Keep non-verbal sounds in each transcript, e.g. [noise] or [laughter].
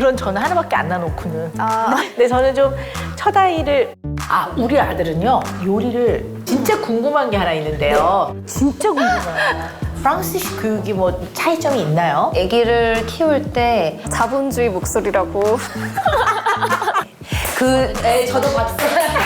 그런 전화 하나밖에 안 놔놓고는. 아. 근데 저는 좀첫 아이를 아 우리 아들은요 요리를 진짜 궁금한 게 하나 있는데요. 진짜 궁금해요. 프랑스식 교육이 뭐 차이점이 있나요? 아기를 키울 때 자본주의 목소리라고. [laughs] 그, 네, 저도 봤어요.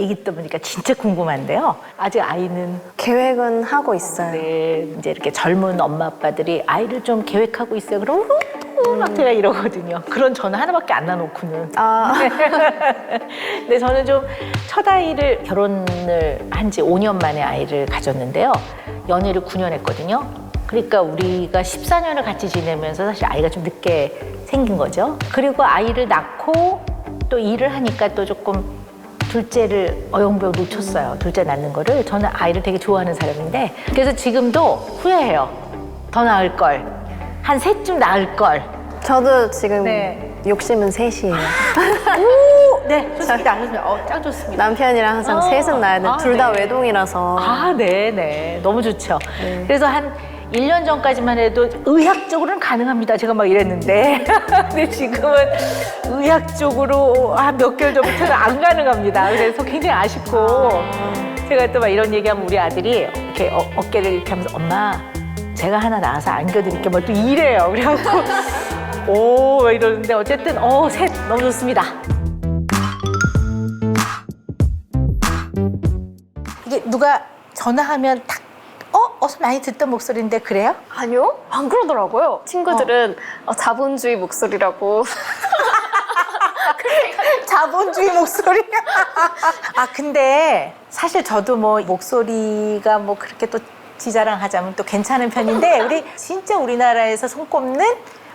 얘기 들어보니까 진짜 궁금한데요. 아직 아이는 계획은 하고 있어요. 네, 이제 이렇게 젊은 엄마 아빠들이 아이를 좀 계획하고 있어요. 그럼 우, 막 제가 이러거든요. 그런 전화 하나밖에 안 놔놓고는. 아, [laughs] 근데 저는 좀 첫 아이를 결혼을 한 지 5년 만에 아이를 가졌는데요. 연애를 9년 했거든요. 그러니까 우리가 14년을 같이 지내면서 사실 아이가 좀 늦게 생긴 거죠. 그리고 아이를 낳고 또 일을 하니까 또 조금 둘째를 어영부영 놓쳤어요. 둘째 낳는 거를. 저는 아이를 되게 좋아하는 사람인데 그래서 지금도 후회해요. 더 낳을 걸. 한 셋쯤 낳을 걸. 저도 지금 네. 욕심은 셋이에요. [laughs] 오, 네, 좋습니다. 좋습니다. 어, 짱 좋습니다. 남편이랑 항상 어. 셋은 낳아야 돼. 아, 둘 다 네. 외동이라서. 아, 네, 네. 너무 좋죠. 네. 그래서 한 1년 전까지만 해도 의학적으로는 가능합니다. 제가 막 이랬는데. [laughs] 근데 지금은 의학적으로 한 몇 개월 전부터는 안 가능합니다. 그래서 굉장히 아쉽고. 제가 또 막 이런 얘기하면 우리 아들이 이렇게 어, 어깨를 이렇게 하면서 엄마, 제가 하나 낳아서 안겨드릴게. 뭐 또 이래요. [laughs] 그래갖고. 오, 막 이러는데 어쨌든, 어, 셋. 너무 좋습니다. 이게 누가 전화하면 딱, 어? 어서 많이 듣던 목소리인데 그래요? 아니요? 안 그러더라고요. 친구들은 어, 자본주의 목소리라고. [laughs] 자본주의 목소리. [laughs] 아, 근데 사실 저도 뭐 목소리가 뭐 그렇게 또 지자랑 하자면 또 괜찮은 편인데 우리 진짜 우리나라에서 손꼽는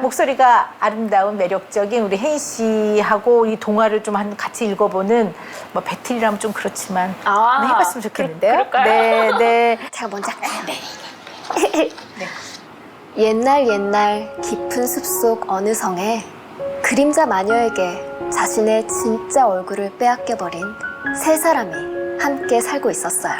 목소리가 아름다운 매력적인 우리 혜인 씨하고 이 동화를 좀 한 같이 읽어보는 뭐 배틀이라면 좀 그렇지만 아, 한번 해봤으면 좋겠는데요. 그-? 네, 네. [laughs] 제가 먼저 할게요. 옛날 옛날 깊은 숲속 어느 성에 그림자 마녀에게 자신의 진짜 얼굴을 빼앗겨 버린 세 사람이 함께 살고 있었어요.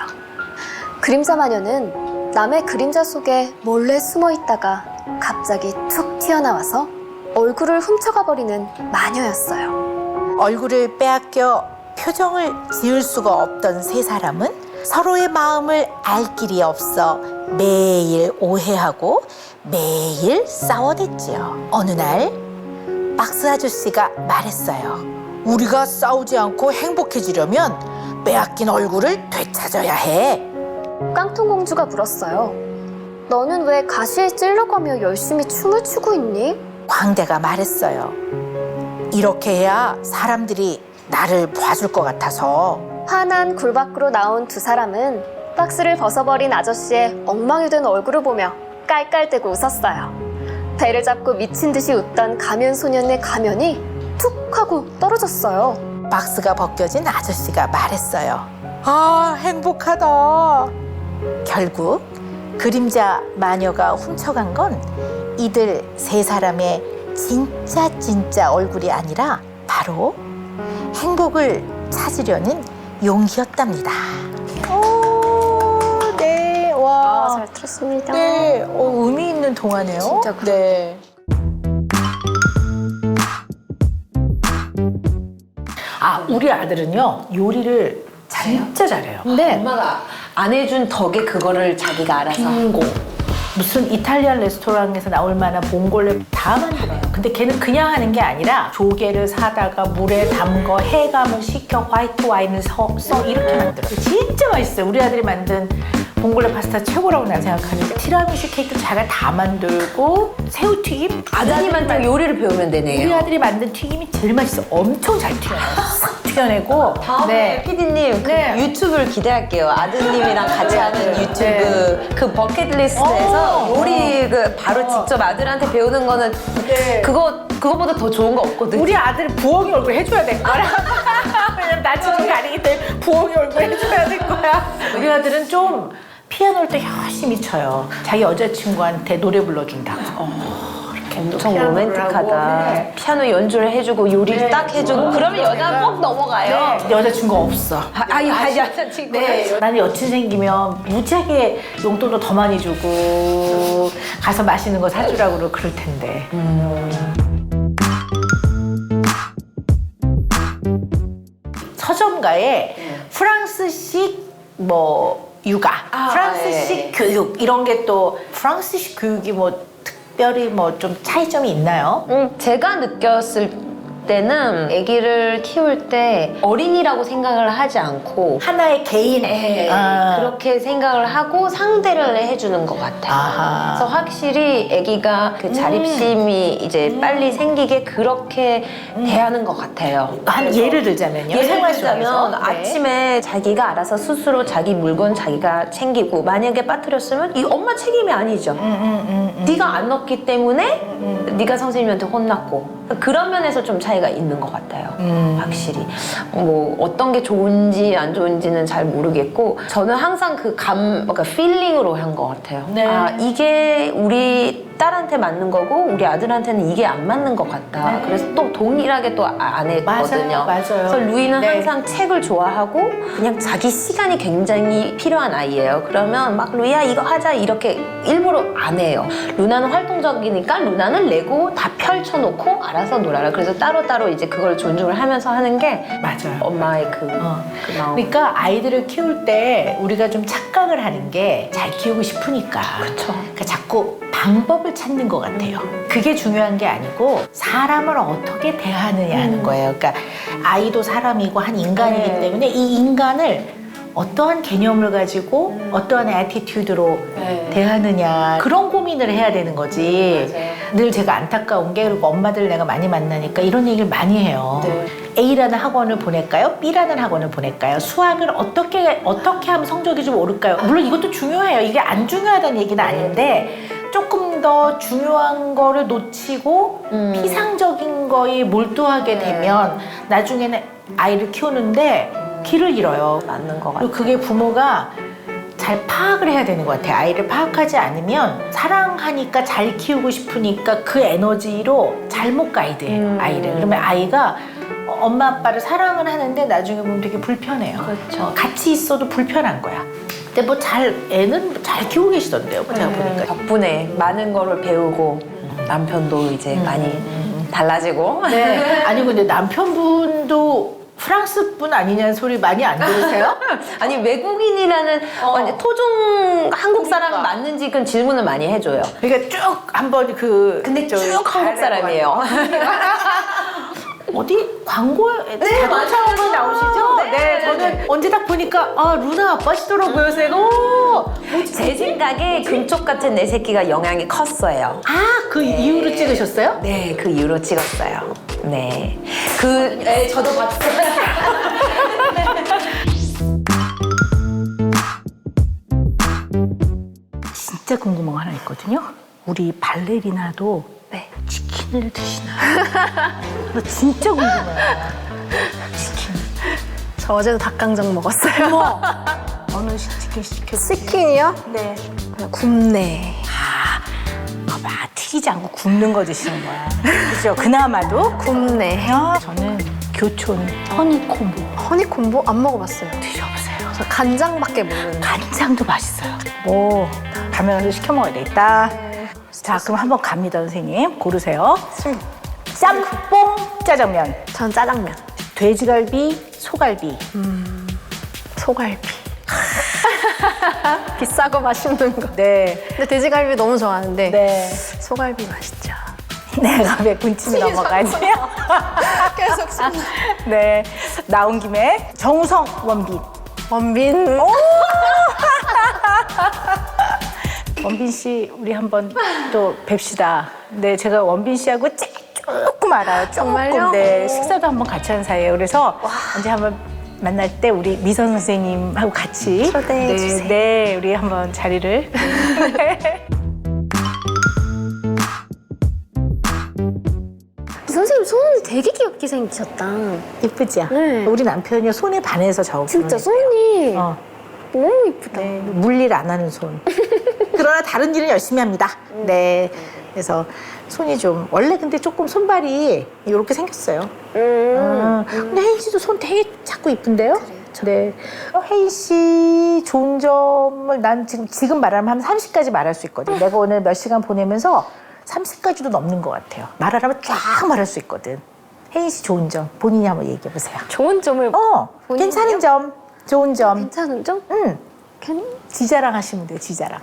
그림자 마녀는 남의 그림자 속에 몰래 숨어 있다가 갑자기 툭 튀어나와서 얼굴을 훔쳐가 버리는 마녀였어요. 얼굴을 빼앗겨 표정을 지을 수가 없던 세 사람은 서로의 마음을 알 길이 없어 매일 오해하고 매일 싸워댔지요. 어느 날 박스 아저씨가 말했어요. 우리가 싸우지 않고 행복해지려면 빼앗긴 얼굴을 되찾아야 해. 깡통공주가 물었어요. 너는 왜 가시에 찔러가며 열심히 춤을 추고 있니? 광대가 말했어요. 이렇게 해야 사람들이 나를 봐줄 것 같아서 화난 굴 밖으로 나온 두 사람은 박스를 벗어버린 아저씨의 엉망이 된 얼굴을 보며 깔깔대고 웃었어요. 배를 잡고 미친 듯이 웃던 가면 소년의 가면이 툭 하고 떨어졌어요. 박스가 벗겨진 아저씨가 말했어요. 아, 행복하다. 결국 그림자 마녀가 훔쳐간 건 이들 세 사람의 진짜 진짜 얼굴이 아니라 바로 행복을 찾으려는 용기였답니다. 오, 네, 와. 아, 잘 들었습니다. 네, 어, 의미 있는 동화네요. 진짜 그래요. 네. 아, 우리 아들은요, 요리를 진짜 잘해요. 근데 엄마가 안 해준 덕에 그거를 자기가 알아서. 빙고. 무슨 이탈리안 레스토랑에서 나올 만한 봉골레 다 만들어요. 근데 걔는 그냥 하는 게 아니라 조개를 사다가 물에 담궈 해감을 시켜 화이트 와인을 서, 써 이렇게 만들어요. 진짜 맛있어요. 우리 아들이 만든 봉골레 파스타 최고라고 난 생각하는데 티라미슈 케이크 자기가 다 만들고 새우 튀김 아드님한테 요리를 배우면 우리 되네요. 아들이 만든 튀김이 제일 맛있어. 엄청 잘 튀겨내요. [laughs] 싹 튀겨내고. 네. 피디님, 그 네. 유튜브를 기대할게요. 아드님이랑 같이 하는 유튜브 그 버킷리스트에서 어. 요리 그 바로 직접 아들한테 배우는 거는 네. 그거 그거보다 더 좋은 거 없거든요. 우리 아들 부엉이 얼굴 해줘야 될 거야. [laughs] 왜냐면 나 지금 가리기 때문에 부엉이 얼굴 해줘야 될 거야. 우리 아들은 좀 피아노를 또 열심히 쳐요. 자기 여자친구한테 노래 불러준다고. 엄청 피아노를 로맨틱하다. 하고, 네. 피아노 연주를 해주고 요리를 딱 해주고 그러면 여자는 꼭 넘어가요. 네, 여자친구 없어. 아, 아유, 아, 여자친구. 네, 나는 여친 생기면 무지하게 용돈도 더 많이 주고 가서 맛있는 거 사주라고 그럴 텐데. 서점가에 프랑스식 뭐 육아, 아, 프랑스식 예. 교육 이런 게 또 프랑스식 교육이 뭐 특별히 뭐 좀 차이점이 있나요? 음, 제가 느꼈을 때는 아기를 키울 때 어린이라고 생각을 하지 않고 하나의 개인 네, 아. 그렇게 생각을 하고 상대를 해주는 것 같아요. 아하. 그래서 확실히 아기가 그 자립심이 이제 빨리 생기게 그렇게 대하는 것 같아요. 한 예를 들자면요. 예를 생활 들자면 속에서. 네. 아침에 자기가 알아서 스스로 자기 물건 자기가 챙기고 만약에 빠뜨렸으면 이 엄마 책임이 아니죠. 음, 네가 안 넣었기 때문에 네가 선생님한테 혼났고 그런 면에서 좀 차이가 있는 것 같아요. 음. 확실히 뭐 어떤 게 좋은지 안 좋은지는 잘 모르겠고 저는 항상 그 감, 그러니까 필링으로 한 것 같아요. 네. 아 이게 우리 딸한테 맞는 거고 우리 아들한테는 이게 안 맞는 것 같다. 네. 그래서 또 동일하게 또안 했거든요. 맞아요, 맞아요. 그래서 루이는 네. 항상 책을 좋아하고 그냥 자기 시간이 굉장히 필요한 아이예요. 그러면 막 루이야 이거 하자 이렇게 일부러 안 해요. 루나는 활동적이니까 루나는 레고 다 펼쳐놓고 알아서 놀아라. 그래서 따로따로 이제 그걸 존중을 하면서 하는 게 맞아요. 엄마의 그, 어. 그 마음. 그러니까 아이들을 키울 때 우리가 좀 착각을 하는 게 잘 키우고 싶으니까. 그쵸. 그러니까 자꾸 방법 을 찾는 것 같아요. 그게 중요한 게 아니고 사람을 어떻게 대하느냐 하는 거예요. 그러니까 아이도 사람이고 한 인간이기 네. 때문에 이 인간을 어떠한 개념을 가지고 어떠한 애티튜드로 네. 대하느냐 그런 고민을 해야 되는 거지. 맞아요. 늘 제가 안타까운 게 그리고 엄마들 내가 많이 만나니까 이런 얘기를 많이 해요. 네. A라는 학원을 보낼까요? B라는 학원을 보낼까요? 수학을 어떻게 어떻게 하면 성적이 좀 오를까요? 물론 이것도 중요해요. 이게 안 중요하다는 얘기는 아닌데 조금 더 중요한 거를 놓치고 음. 피상적인 거에 몰두하게 네. 되면 나중에는 아이를 키우는데 길을 잃어요. 맞는 것 같아요. 그리고 그게 부모가 잘 파악을 해야 되는 것 같아요. 아이를 파악하지 않으면 사랑하니까 잘 키우고 싶으니까 그 에너지로 잘못 가이드해요. 음. 아이를. 그러면 아이가 어, 엄마 아빠를 사랑은 하는데 나중에 보면 되게 불편해요. 그렇죠. 어, 같이 있어도 불편한 거야. 근데 뭐 잘 애는 잘 키우고 계시던데요. 제가 보니까. 덕분에 많은 거를 배우고 남편도 이제 많이 달라지고 네. [laughs] 아니 근데 남편분도 프랑스 분 아니냐는 소리 많이 안 들으세요? [laughs] 아니 외국인이라는 완전 토종 한국 사람이 어. 그러니까. 맞는지 그 질문을 많이 해줘요. 그러니까 쭉 한번 그 근데 저쭉 한국 사람이에요. [laughs] 어디 광고에 네, 자동차업에 맞아요. 나오시죠? 네, 네, 네, 저는 네. 언제 딱 보니까 아 루나 아빠시더라고요. 내가 오? 제 생각에 금쪽 같은 내 새끼가 영향이 컸어요. 아그 이후로 찍으셨어요? 네, 그 이후로 찍었어요. 네, 그 네, 저도 봤어요. [laughs] 진짜 궁금한 거 하나 있거든요. 우리 발레리나도 네. 치킨을 드시나? 나 진짜 궁금해요. 치킨. 저 어제도 닭강정 먹었어요. [laughs] 어느 치킨 시켰지? 치킨이요? 네. 굽네. 튀기지 않고 굽는 거 드시는 거야. 그죠? 그나마도 굽네. 야, 저는 교촌 허니콤보 허니콤보 안 먹어봤어요. 드셔보세요. 저 간장밖에 모르는데. 간장도 맛있어요. 오, 다음에 가서 시켜 먹어야 되겠다. 자, 그럼 한번 갑니다, 선생님. 고르세요. 짬뽕 짜장면, 전 짜장면. 돼지갈비, 소갈비. 소갈비. 비싸고 맛있는 거. 네, 근데 돼지갈비 너무 좋아하는데 네. 소갈비 맛있죠. [laughs] 내가 왜 군침이 넘어가지? 계속 씹는. [laughs] 네, 나온 김에 정우성 원빈. 원빈. [laughs] 원빈 씨, 우리 한번 또 뵙시다. 네, 제가 원빈 씨하고 쬐- 조금 알아요. 조금. 정말요? 네, 식사도 한번 같이 한 사이에요. 그래서 언제 한번 만날 때 우리 미선 선생님하고 같이 초대해 네, 주세요. 네, 우리 한번 자리를. [laughs] 선생님 손이 되게 귀엽게 생기셨다. 예쁘지? 네. 우리 남편이 손에 반해서 저거. 진짜. 손이 어, 너무 이쁘다. 네, 물일 안 하는 손. 그러나 다른 일은 열심히 합니다. 네. 그래서 손이 좀 원래 근데 조금 손발이 이렇게 생겼어요. 음. 음. 근데 혜인 씨도 손 되게 작고 이쁜데요? 네. 어, 혜인 씨 좋은 점을 난 지금 지금 말하면 한 30까지 말할 수 있거든. 내가 오늘 몇 시간 보내면서 30까지도 넘는 것 같아요. 말하라면 쫙 말할 수 있거든. 혜인 씨 좋은 점 본인이 한번 얘기해 보세요. 좋은 점을 어, 본인이요? 괜찮은 점, 좋은 점. 괜찮은 점? 응, 괜... 지자랑 하시면 돼요. 지자랑.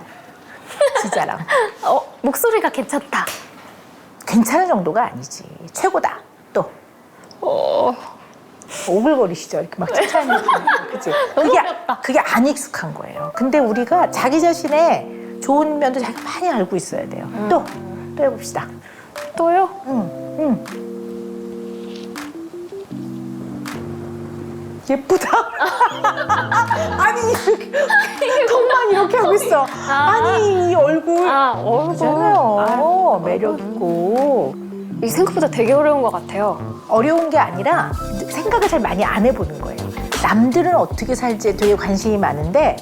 지자랑. [laughs] 어, 목소리가 괜찮다. 괜찮은 정도가 아니지. 최고다. 또. 어. 오글거리시죠? 이렇게 막 칭찬해 주는 그치? [laughs] 그게, 그게 안 익숙한 거예요. 근데 우리가 자기 자신의 좋은 면도 자기가 많이 알고 있어야 돼요. 또, 또 해봅시다. 또요? 응, 응. 예쁘다. [laughs] 아니, 이렇게, 턱만 이렇게 하고 있어. 아니, 이 얼굴. 아, 얼굴. 괜찮아요. 매력 있고. 이게 생각보다 되게 어려운 것 같아요. 어려운 게 아니라 생각을 잘 많이 안 해보는 거예요. 남들은 어떻게 살지에 되게 관심이 많은데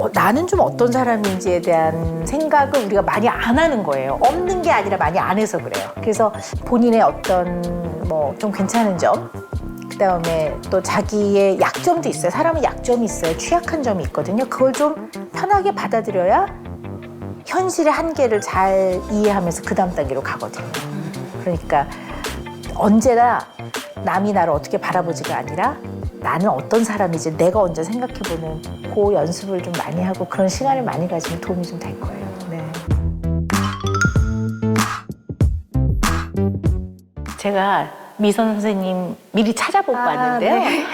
어, 나는 좀 어떤 사람인지에 대한 생각을 우리가 많이 안 하는 거예요. 없는 게 아니라 많이 안 해서 그래요. 그래서 본인의 어떤 뭐 좀 괜찮은 점, 그 다음에 또 자기의 약점도 있어요. 사람은 약점이 있어요. 취약한 점이 있거든요. 그걸 좀 편하게 받아들여야 현실의 한계를 잘 이해하면서 그 다음 단계로 가거든요. 그러니까 언제나 남이 나를 어떻게 바라보지가 아니라 나는 어떤 사람이지 내가 먼저 생각해보는 그 연습을 좀 많이 하고 그런 시간을 많이 가지면 도움이 좀 될 거예요. 네. 제가 미선 선생님 미리 찾아보고 아, 왔는데요. 네.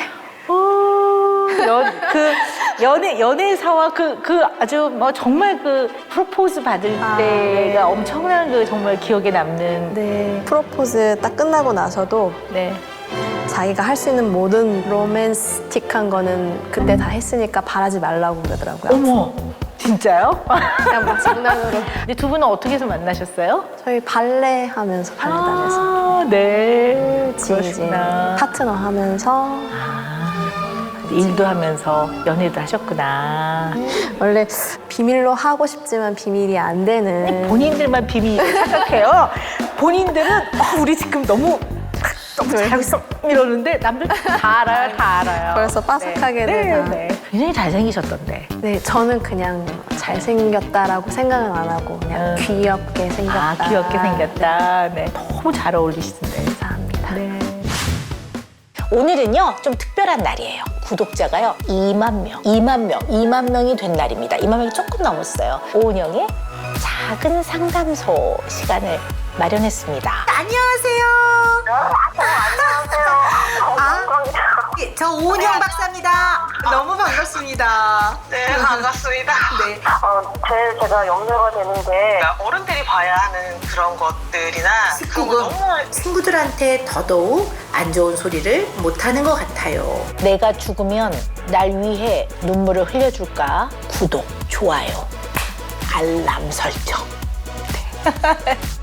오, 연, 그 연애 연애사와 그 그 아주 뭐 정말 그 프로포즈 받을 아, 때가 엄청난 그 정말 기억에 남는 네. 프로포즈 딱 끝나고 나서도 네. 자기가 할 수 있는 모든 로맨스틱한 거는 그때 다 했으니까 바라지 말라고 그러더라고요. 어머 진짜요? 그냥 막 장난으로. [laughs] 근데 두 분은 어떻게 해서 만나셨어요? 저희 발레 하면서 발레 다녀서 아, 네. 같이 이제 그러시구나. 파트너 하면서 아, 일도 하면서 연애도 하셨구나. 원래 비밀로 하고 싶지만 비밀이 안 되는 본인들만 비밀 생각해요. 본인들은 어, 우리 지금 너무 너무 잘하고 있어 이러는데 남들 다 알아요, 다 알아요. 벌써 빠삭하게 네. 네, 네. 굉장히 잘생기셨던데. 네, 저는 그냥 잘생겼다라고 생각은 안 하고 그냥 음. 귀엽게 생겼다. 아 귀엽게 생겼다. 네, 너무 잘 어울리시던데. 감사합니다. 네. 오늘은요 좀 특별한 날이에요. 구독자가요 2만 명, 2만 명, 2만 명이 된 날입니다. 2만 명이 조금 넘었어요. 오은영의 작은 상담소 시간을 마련했습니다. 안녕하세요. 안녕하세요. [laughs] 저 오은영 박사입니다. 너무 반갑습니다. 네, 반갑습니다. 네. 어, 제일 제가 염려가 되는 게 어른들이 봐야 하는 그런 것들이나 그런 거 너무 친구들한테 더더욱 안 좋은 소리를 못하는 것 같아요. 내가 죽으면 날 위해 눈물을 흘려줄까? 구독, 좋아요, 알람 설정. 네. [laughs]